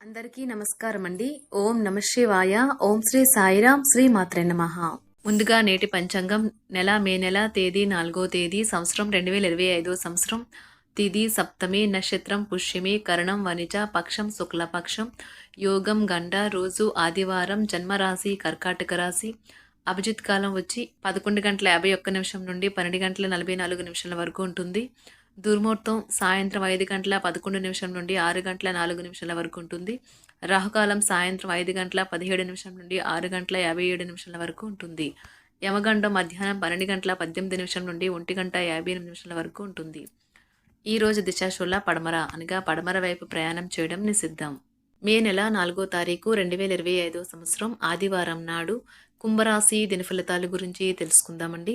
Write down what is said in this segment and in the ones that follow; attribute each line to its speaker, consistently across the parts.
Speaker 1: అందరికీ నమస్కారం అండి ఓం నమ శివాయ. ఓం శ్రీ సాయిరాం శ్రీ మాత్రే నమ. ముందుగా నేటి పంచాంగం నెల మే నెల తేదీ నాలుగో తేదీ సంవత్సరం రెండు వేల ఇరవై ఐదో సంవత్సరం. తిది సప్తమి నక్షత్రం పుష్యమి కరణం వనిజ పక్షం శుక్లపక్షం యోగం గండ రోజు ఆదివారం జన్మరాశి కర్కాటక రాశి. అభిజిత్ కాలం వచ్చి పదకొండు గంటల యాభై ఒక్క నిమిషం నుండి పన్నెండు గంటల నలభై నాలుగు నిమిషాల వరకు ఉంటుంది. దుర్ముహూర్తం సాయంత్రం ఐదు గంటల పదకొండు నిమిషం నుండి ఆరు గంటల నాలుగు నిమిషాల వరకు ఉంటుంది. రాహుకాలం సాయంత్రం ఐదు గంటల పదిహేడు నిమిషం నుండి ఆరు గంటల యాభై ఏడు నిమిషాల వరకు ఉంటుంది. యమగండం మధ్యాహ్నం పన్నెండు గంటల పద్దెనిమిది నిమిషం నుండి ఒంటి గంట యాభై ఎనిమిది నిమిషాల వరకు ఉంటుంది. ఈరోజు దిశాశూల పడమర అనగా పడమర వైపు ప్రయాణం చేయడం నిషిద్ధం. మే నెల నాలుగో తారీఖు రెండు వేల ఇరవై ఐదో సంవత్సరం ఆదివారం నాడు కుంభరాశి దినఫలితాల గురించి తెలుసుకుందామండి.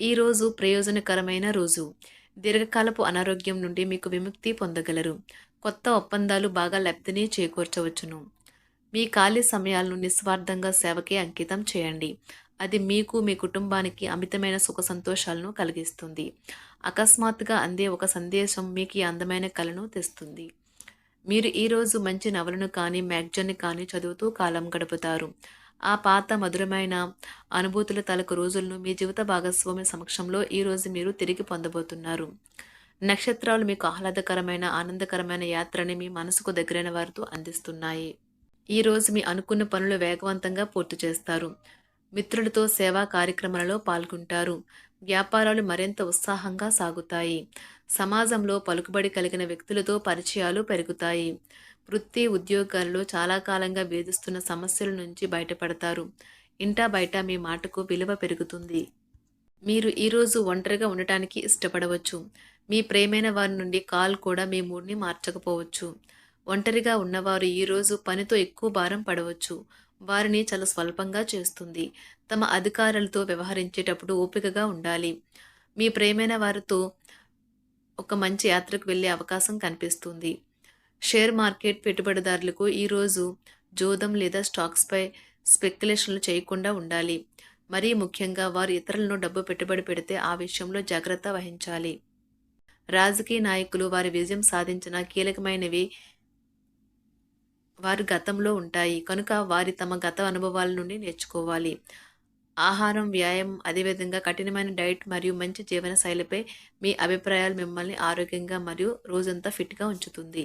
Speaker 1: ఈ రోజు ప్రయోజనకరమైన రోజు. దీర్ఘకాలపు అనారోగ్యం నుండి మీకు విముక్తి పొందగలరు. కొత్త ఒప్పందాలు బాగా లబ్ధిని చేకూర్చవచ్చును. మీ ఖాళీ సమయాలను నిస్వార్థంగా సేవకే అంకితం చేయండి. అది మీకు మీ కుటుంబానికి అమితమైన సుఖ సంతోషాలను కలిగిస్తుంది. అకస్మాత్తుగా అందే ఒక సందేశం మీకు ఈ అందమైన కళను తెస్తుంది. మీరు ఈరోజు మంచి నవలను కానీ మ్యాగజైన్ కానీ చదువుతూ కాలం గడుపుతారు. ఆ పాత మధురమైన అనుభూతుల తలకు రోజులను మీ జీవిత భాగస్వామి సమక్షంలో ఈరోజు మీరు తిరిగి పొందబోతున్నారు. నక్షత్రాలు మీకు ఆహ్లాదకరమైన ఆనందకరమైన యాత్రని మీ మనసుకు దగ్గరైన వారితో అందిస్తున్నాయి. ఈరోజు మీ అనుకున్న పనులు వేగవంతంగా పూర్తి చేస్తారు. మిత్రులతో సేవా కార్యక్రమాలలో పాల్గొంటారు. వ్యాపారాలు మరింత ఉత్సాహంగా సాగుతాయి. సమాజంలో పలుకుబడి కలిగిన వ్యక్తులతో పరిచయాలు పెరుగుతాయి. వృత్తి ఉద్యోగాల్లో చాలా కాలంగా వేధిస్తున్న సమస్యల నుంచి బయటపడతారు. ఇంటా బయట మీ మాటకు విలువ పెరుగుతుంది. మీరు ఈరోజు ఒంటరిగా ఉండటానికి ఇష్టపడవచ్చు. మీ ప్రేమైన వారి నుండి కాల్ కూడా మీ మూడ్ని మార్చకపోవచ్చు. ఒంటరిగా ఉన్నవారు ఈరోజు పనితో ఎక్కువ భారం పడవచ్చు. వారిని చాలా స్వల్పంగా చేస్తుంది. తమ అధికారులతో వ్యవహరించేటప్పుడు ఓపికగా ఉండాలి. మీ ప్రేమైన వారితో ఒక మంచి యాత్రకు వెళ్ళే అవకాశం కనిపిస్తుంది. షేర్ మార్కెట్ పెట్టుబడిదారులకు ఈరోజు జోదం లేదా స్టాక్స్పై స్పెక్యులేషన్లు చేయకుండా ఉండాలి. మరీ ముఖ్యంగా వారు ఇతరులను డబ్బు పెట్టుబడి పెడితే ఆ విషయంలో జాగ్రత్త వహించాలి. రాజకీయ నాయకులు వారి విజయం సాధించిన కీలకమైనవి వారి గతంలో ఉంటాయి. కనుక వారి తమ గత అనుభవాల నుండి నేర్చుకోవాలి. ఆహారం వ్యాయామం అదేవిధంగా కఠినమైన డైట్ మరియు మంచి జీవన శైలిపై మీ అభిప్రాయాలు మిమ్మల్ని ఆరోగ్యంగా మరియు రోజంతా ఫిట్గా ఉంచుతుంది.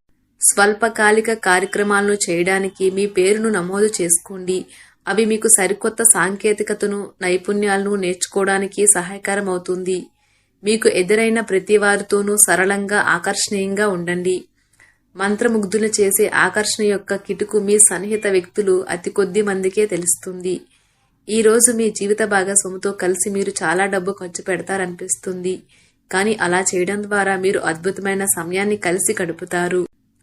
Speaker 1: స్వల్పకాలిక కార్యక్రమాలను చేయడానికి మీ పేరును నమోదు చేసుకోండి. అవి మీకు సరికొత్త సాంకేతికతను నైపుణ్యాలను నేర్చుకోవడానికి సహాయకరం అవుతుంది మీకు ఎదురైన ప్రతి వారితోనూ సరళంగా ఆకర్షణీయంగా ఉండండి. మంత్రముగ్ధులు చేసే ఆకర్షణ యొక్క కిటుకు మీ సన్నిహిత వ్యక్తులు అతి కొద్ది మందికే తెలుస్తుంది. ఈరోజు మీ జీవిత భాగస్వామితో కలిసి మీరు చాలా డబ్బు ఖర్చు పెడతారనిపిస్తుంది. కానీ అలా చేయడం ద్వారా మీరు అద్భుతమైన సమయాన్ని కలిసి గడుపుతారు.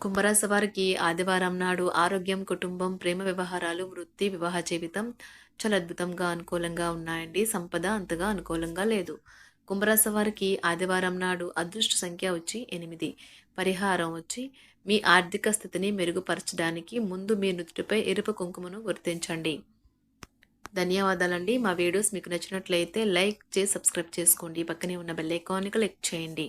Speaker 1: కుంభరాశి వారికి ఆదివారం నాడు ఆరోగ్యం కుటుంబం ప్రేమ వ్యవహారాలు వృత్తి వివాహ జీవితం చాలా అద్భుతంగా అనుకూలంగా ఉన్నాయండి. సంపద అంతగా అనుకూలంగా లేదు. కుంభరాశి వారికి ఆదివారం నాడు అదృష్ట సంఖ్య వచ్చి ఎనిమిది. పరిహారం వచ్చి మీ ఆర్థిక స్థితిని మెరుగుపరచడానికి ముందు మీ నుదుటిపై ఎరుపు కుంకుమను గుర్తించండి. ధన్యవాదాలండి. మా వీడియోస్ మీకు నచ్చినట్లయితే లైక్ చేసి సబ్స్క్రైబ్ చేసుకోండి. పక్కనే ఉన్న బెల్ ఐకాన్ని క్లిక్ చేయండి.